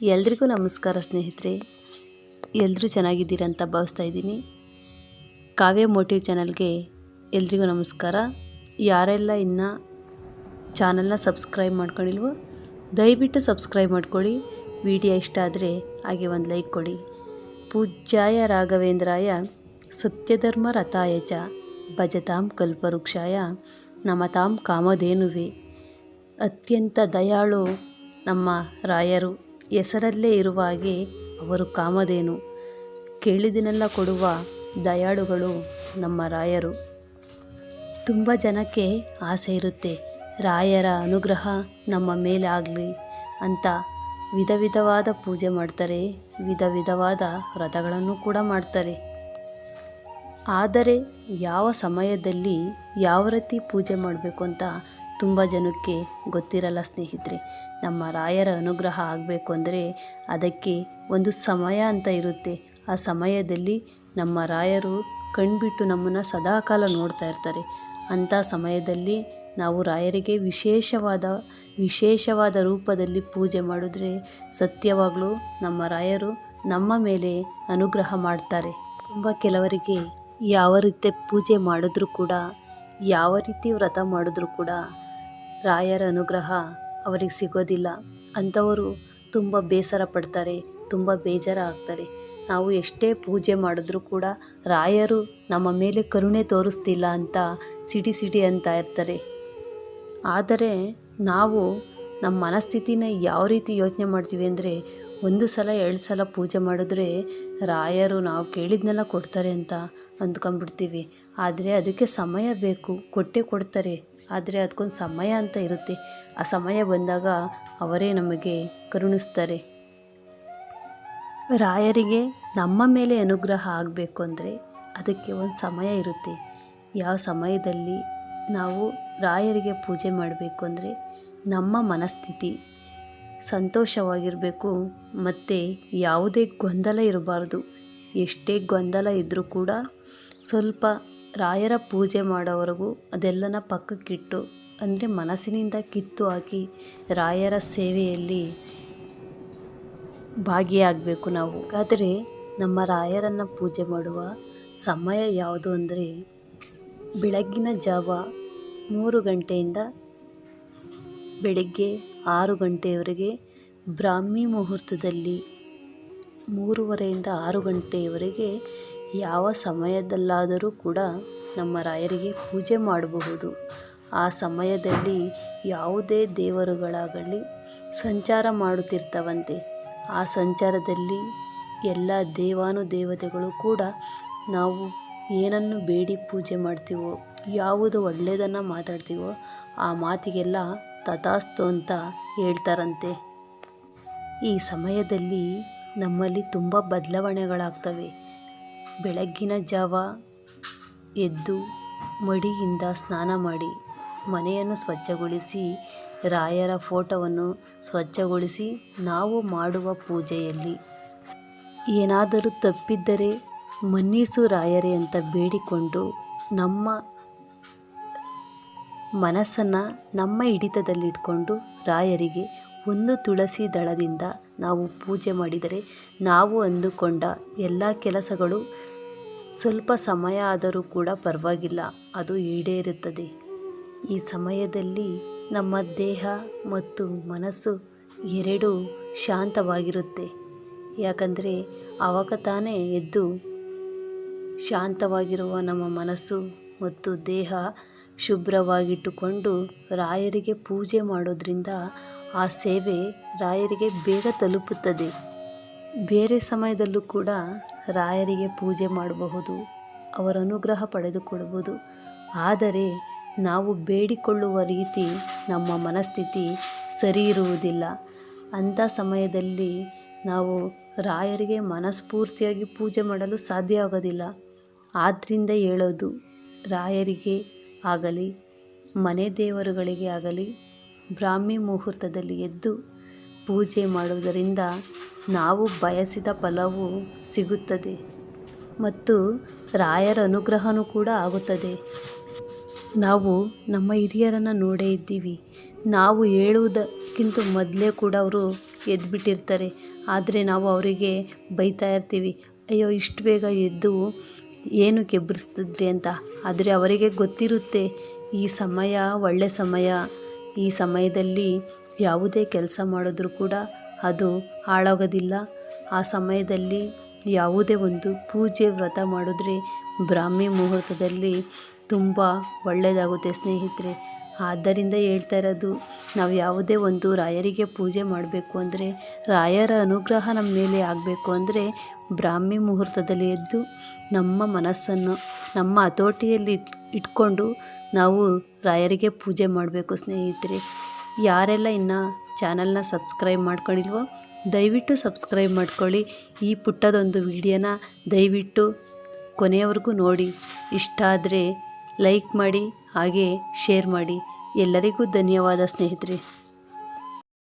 ಎಲ್ರಿಗೂ ನಮಸ್ಕಾರ ಸ್ನೇಹಿತರೆ. ಎಲ್ಲರೂ ಚೆನ್ನಾಗಿದ್ದೀರ ಅಂತ ಭಾವಿಸ್ತಾ ಇದ್ದೀನಿ. ಕಾವ್ಯ ಮೋಟಿವ್ ಚಾನಲ್ಗೆ ಎಲ್ರಿಗೂ ನಮಸ್ಕಾರ. ಯಾರೆಲ್ಲ ಇನ್ನು ಚಾನಲ್ನ ಸಬ್ಸ್ಕ್ರೈಬ್ ಮಾಡ್ಕೊಂಡಿಲ್ವೋ, ದಯವಿಟ್ಟು ಸಬ್ಸ್ಕ್ರೈಬ್ ಮಾಡ್ಕೊಳ್ಳಿ. ವಿಡಿಯೋ ಇಷ್ಟ ಆದರೆ ಹಾಗೆ ಒಂದು ಲೈಕ್ ಕೊಡಿ. ಪೂಜ್ಯಾಯ ರಾಘವೇಂದ್ರಾಯ ಸತ್ಯಧರ್ಮ ರಥಾಯ ಚ ಭಜತಾಂ ಕಲ್ಪವೃಕ್ಷಾಯ ನಮತಾಂ ಕಾಮಧೇನುವೆ. ಅತ್ಯಂತ ದಯಾಳು ನಮ್ಮ ರಾಯರು. ಹೆಸರಲ್ಲೇ ಇರುವ ಹಾಗೆ ಅವರು ಕಾಮಧೇನು ಕೇಳಿದಿನೆಲ್ಲ ಕೊಡುವ ದಯಾಳುಗಳು ನಮ್ಮ ರಾಯರು. ತುಂಬ ಜನಕ್ಕೆ ಆಸೆ ಇರುತ್ತೆ. ರಾಯರ ಅನುಗ್ರಹ ನಮ್ಮ ಮೇಲೆ ಆಗಲಿ ಅಂತ ವಿಧ ವಿಧವಾದ ಪೂಜೆ ಮಾಡ್ತಾರೆ, ವಿಧ ವಿಧವಾದ ವ್ರತಗಳನ್ನು ಕೂಡ ಮಾಡ್ತಾರೆ. ಆದರೆ ಯಾವ ಸಮಯದಲ್ಲಿ ಯಾವ ರೀತಿ ಪೂಜೆ ಮಾಡಬೇಕು ಅಂತ ತುಂಬ ಜನಕ್ಕೆ ಗೊತ್ತಿರಲ್ಲ ಸ್ನೇಹಿತರೆ. ನಮ್ಮ ರಾಯರ ಅನುಗ್ರಹ ಆಗಬೇಕು ಅಂದರೆ ಅದಕ್ಕೆ ಒಂದು ಸಮಯ ಅಂತ ಇರುತ್ತೆ. ಆ ಸಮಯದಲ್ಲಿ ನಮ್ಮ ರಾಯರು ಕಣ್ಬಿಟ್ಟು ನಮ್ಮನ್ನು ಸದಾಕಾಲ ನೋಡ್ತಾ ಇರ್ತಾರೆ. ಅಂಥ ಸಮಯದಲ್ಲಿ ನಾವು ರಾಯರಿಗೆ ವಿಶೇಷವಾದ ವಿಶೇಷವಾದ ರೂಪದಲ್ಲಿ ಪೂಜೆ ಮಾಡಿದ್ರೆ ಸತ್ಯವಾಗಲೂ ನಮ್ಮ ರಾಯರು ನಮ್ಮ ಮೇಲೆ ಅನುಗ್ರಹ ಮಾಡ್ತಾರೆ. ತುಂಬ ಕೆಲವರಿಗೆ ಯಾವ ರೀತಿ ಪೂಜೆ ಮಾಡಿದ್ರೂ ಕೂಡ, ಯಾವ ರೀತಿ ವ್ರತ ಮಾಡಿದ್ರೂ ಕೂಡ ರಾಯರ ಅನುಗ್ರಹ ಅವರಿಗೆ ಸಿಗೋದಿಲ್ಲ. ಅಂಥವರು ತುಂಬ ಬೇಸರ ಪಡ್ತಾರೆ, ತುಂಬ ಬೇಜಾರು ಆಗ್ತಾರೆ. ನಾವು ಎಷ್ಟೇ ಪೂಜೆ ಮಾಡಿದ್ರೂ ಕೂಡ ರಾಯರು ನಮ್ಮ ಮೇಲೆ ಕರುಣೆ ತೋರಿಸ್ತಿಲ್ಲ ಅಂತ ಸಿಡಿ ಸಿಡಿ ಅಂತ ಇರ್ತಾರೆ. ಆದರೆ ನಾವು ನಮ್ಮ ಮನಸ್ಥಿತಿನ ಯಾವ ರೀತಿ ಯೋಚನೆ ಮಾಡ್ತೀವಿ ಅಂದರೆ ಒಂದು ಸಲ, ಎರಡು ಸಲ ಪೂಜೆ ಮಾಡಿದ್ರೆ ರಾಯರು ನಾವು ಕೇಳಿದ್ನೆಲ್ಲ ಕೊಡ್ತಾರೆ ಅಂತ ಅಂದ್ಕೊಂಡ್ಬಿಡ್ತೀವಿ. ಆದರೆ ಅದಕ್ಕೆ ಸಮಯ ಬೇಕು. ಕೊಟ್ಟೇ ಕೊಡ್ತಾರೆ. ಆದರೆ ಅದಕ್ಕೊಂದು ಸಮಯ ಅಂತ ಇರುತ್ತೆ. ಆ ಸಮಯ ಬಂದಾಗ ಅವರೇ ನಮಗೆ ಕರುಣಿಸ್ತಾರೆ. ರಾಯರಿಗೆ ನಮ್ಮ ಮೇಲೆ ಅನುಗ್ರಹ ಆಗಬೇಕು ಅಂದರೆ ಅದಕ್ಕೆ ಒಂದು ಸಮಯ ಇರುತ್ತೆ. ಯಾವ ಸಮಯದಲ್ಲಿ ನಾವು ರಾಯರಿಗೆ ಪೂಜೆ ಮಾಡಬೇಕು ಅಂದರೆ ನಮ್ಮ ಮನಸ್ಥಿತಿ ಸಂತೋಷವಾಗಿರಬೇಕು. ಮತ್ತು ಯಾವುದೇ ಗೊಂದಲ ಇರಬಾರ್ದು. ಎಷ್ಟೇ ಗೊಂದಲ ಇದ್ದರೂ ಕೂಡ ಸ್ವಲ್ಪ ರಾಯರ ಪೂಜೆ ಮಾಡೋವರೆಗೂ ಅದೆಲ್ಲನ ಪಕ್ಕಕ್ಕಿಟ್ಟು, ಅಂದರೆ ಮನಸ್ಸಿನಿಂದ ಕಿತ್ತು ಹಾಕಿ ರಾಯರ ಸೇವೆಯಲ್ಲಿ ಭಾಗಿಯಾಗಬೇಕು ನಾವು. ಆದರೆ ನಮ್ಮ ರಾಯರನ್ನು ಪೂಜೆ ಮಾಡುವ ಸಮಯ ಯಾವುದು ಅಂದರೆ ಬೆಳಗ್ಗಿನ ಜಾವ ಮೂರು ಗಂಟೆಯಿಂದ ಬೆಳಗ್ಗೆ ಆರು ಗಂಟೆಯವರೆಗೆ ಬ್ರಾಹ್ಮಿ ಮುಹೂರ್ತದಲ್ಲಿ ಮೂರುವರೆಯಿಂದ ಆರು ಗಂಟೆಯವರೆಗೆ ಯಾವ ಸಮಯದಲ್ಲಾದರೂ ಕೂಡ ನಮ್ಮ ರಾಯರಿಗೆ ಪೂಜೆ ಮಾಡಬಹುದು. ಆ ಸಮಯದಲ್ಲಿ ಯಾವುದೇ ದೇವರುಗಳಾಗಲಿ ಸಂಚಾರ ಮಾಡುತ್ತಿರ್ತವಂತೆ. ಆ ಸಂಚಾರದಲ್ಲಿ ಎಲ್ಲ ದೇವಾನುದೇವತೆಗಳು ಕೂಡ ನಾವು ಏನನ್ನು ಬೇಡಿ ಪೂಜೆ ಮಾಡ್ತೀವೋ, ಯಾವುದು ಒಳ್ಳೆಯದನ್ನು ಮಾತಾಡ್ತೀವೋ, ಆ ಮಾತಿಗೆಲ್ಲ ತಥಾಸ್ತು ಅಂತ ಹೇಳ್ತಾರಂತೆ. ಈ ಸಮಯದಲ್ಲಿ ನಮ್ಮಲ್ಲಿ ತುಂಬ ಬದಲಾವಣೆಗಳಾಗ್ತವೆ. ಬೆಳಗ್ಗಿನ ಜಾವ ಎದ್ದು ಮಡಿಯಿಂದ ಸ್ನಾನ ಮಾಡಿ ಮನೆಯನ್ನು ಸ್ವಚ್ಛಗೊಳಿಸಿ, ರಾಯರ ಫೋಟೋವನ್ನು ಸ್ವಚ್ಛಗೊಳಿಸಿ ನಾವು ಮಾಡುವ ಪೂಜೆಯಲ್ಲಿ. ಏನಾದರೂ ತಪ್ಪಿದ್ದರೆ ಮನ್ನಿಸು ರಾಯರೇ ಅಂತ ಬೇಡಿಕೊಂಡು ನಮ್ಮ ಮನಸ್ಸನ್ನು ನಮ್ಮ ಹಿಡಿತದಲ್ಲಿಟ್ಕೊಂಡು ರಾಯರಿಗೆ ಒಂದು ತುಳಸಿ ದಳದಿಂದ ನಾವು ಪೂಜೆ ಮಾಡಿದರೆ ನಾವು ಅಂದುಕೊಂಡ ಎಲ್ಲ ಕೆಲಸಗಳು ಸ್ವಲ್ಪ ಸಮಯ ಆದರೂ ಕೂಡ ಪರವಾಗಿಲ್ಲ, ಅದು ಈಡೇರುತ್ತದೆ. ಈ ಸಮಯದಲ್ಲಿ ನಮ್ಮ ದೇಹ ಮತ್ತು ಮನಸ್ಸು ಎರಡೂ ಶಾಂತವಾಗಿರುತ್ತೆ. ಯಾಕಂದರೆ ಆವಾಗ ತಾನೇ ಎದ್ದು ಶಾಂತವಾಗಿರುವ ನಮ್ಮ ಮನಸ್ಸು ಮತ್ತು ದೇಹ ಶುಭ್ರವಾಗಿಟ್ಟುಕೊಂಡು ರಾಯರಿಗೆ ಪೂಜೆ ಮಾಡೋದ್ರಿಂದ ಆ ಸೇವೆ ರಾಯರಿಗೆ ಬೇಗ ತಲುಪುತ್ತದೆ. ಬೇರೆ ಸಮಯದಲ್ಲೂ ಕೂಡ ರಾಯರಿಗೆ ಪೂಜೆ ಮಾಡಬಹುದು, ಅವರ ಅನುಗ್ರಹ ಪಡೆದುಕೊಳ್ಳಬಹುದು. ಆದರೆ ನಾವು ಬೇಡಿಕೊಳ್ಳುವ ರೀತಿ ನಮ್ಮ ಮನಸ್ಥಿತಿ ಸರಿ ಇರುವುದಿಲ್ಲ. ಅಂಥ ಸಮಯದಲ್ಲಿ ನಾವು ರಾಯರಿಗೆ ಮನಸ್ಫೂರ್ತಿಯಾಗಿ ಪೂಜೆ ಮಾಡಲು ಸಾಧ್ಯ ಆಗೋದಿಲ್ಲ. ಆದ್ದರಿಂದ ಹೇಳೋದು, ರಾಯರಿಗೆ ಆಗಲಿ, ಮನೆ ದೇವರುಗಳಿಗೆ ಆಗಲಿ, ಬ್ರಾಹ್ಮಿ ಮುಹೂರ್ತದಲ್ಲಿ ಎದ್ದು ಪೂಜೆ ಮಾಡುವುದರಿಂದ ನಾವು ಬಯಸಿದ ಫಲವು ಸಿಗುತ್ತದೆ ಮತ್ತು ರಾಯರ ಅನುಗ್ರಹವೂ ಕೂಡ ಆಗುತ್ತದೆ. ನಾವು ನಮ್ಮ ಹಿರಿಯರನ್ನು ನೋಡೇ ಇದ್ದೀವಿ. ನಾವು ಹೇಳುವುದಕ್ಕಿಂತ ಮೊದಲೇ ಕೂಡ ಅವರು ಎದ್ದುಬಿಟ್ಟಿರ್ತಾರೆ ಆದರೆ ನಾವು ಅವರಿಗೆ ಬೈತಾ ಇರ್ತೀವಿ. ಅಯ್ಯೋ, ಇಷ್ಟು ಬೇಗ ಎದ್ದು ಏನಕ್ಕೆ ಕೆಬ್ಬರಿಸ್ತಿದ್ರಿ ಅಂತ. ಆದರೆ ಅವರಿಗೆ ಗೊತ್ತಿರುತ್ತೆ, ಈ ಸಮಯ ಒಳ್ಳೆ ಸಮಯ. ಈ ಸಮಯದಲ್ಲಿ ಯಾವುದೇ ಕೆಲಸ ಮಾಡಿದ್ರೂ ಕೂಡ ಅದು ಹಾಳಾಗೋದಿಲ್ಲ. ಆ ಸಮಯದಲ್ಲಿ ಯಾವುದೇ ಒಂದು ಪೂಜೆ, ವ್ರತ ಮಾಡಿದ್ರೆ ಬ್ರಾಹ್ಮಿ ಮುಹೂರ್ತದಲ್ಲಿ ತುಂಬ ಒಳ್ಳೆಯದಾಗುತ್ತೆ ಸ್ನೇಹಿತರೆ. ಆದ್ದರಿಂದ ಹೇಳ್ತಾ ಇರೋದು, ನಾವು ಯಾವುದೇ ಒಂದು ರಾಯರಿಗೆ ಪೂಜೆ ಮಾಡಬೇಕು ಅಂದರೆ, ರಾಯರ ಅನುಗ್ರಹ ನಮ್ಮ ಮೇಲೆ ಆಗಬೇಕು ಅಂದರೆ, ಬ್ರಾಹ್ಮಿ ಮುಹೂರ್ತದಲ್ಲಿ ಎದ್ದು ನಮ್ಮ ಮನಸ್ಸನ್ನು, ನಮ್ಮ ಹತೋಟಿಯಲ್ಲಿ ಇಟ್ ಇಟ್ಕೊಂಡು ನಾವು ರಾಯರಿಗೆ ಪೂಜೆ ಮಾಡಬೇಕು. ಸ್ನೇಹಿತರೆ, ಯಾರೆಲ್ಲ ಇನ್ನು ಚಾನಲ್ನ ಸಬ್ಸ್ಕ್ರೈಬ್ ಮಾಡ್ಕೊಂಡಿಲ್ವೋ, ದಯವಿಟ್ಟು ಸಬ್ಸ್ಕ್ರೈಬ್ ಮಾಡ್ಕೊಳ್ಳಿ. ಈ ಪುಟ್ಟದೊಂದು ವಿಡಿಯೋನ ದಯವಿಟ್ಟು ಕೊನೆಯವರೆಗೂ ನೋಡಿ. ಇಷ್ಟ ಆದರೆ ಲೈಕ್ ಮಾಡಿ ಹಾಗೆ ಶೇರ್ ಮಾಡಿ. ಎಲ್ಲರಿಗೂ ಧನ್ಯವಾದ ಸ್ನೇಹಿತರೆ.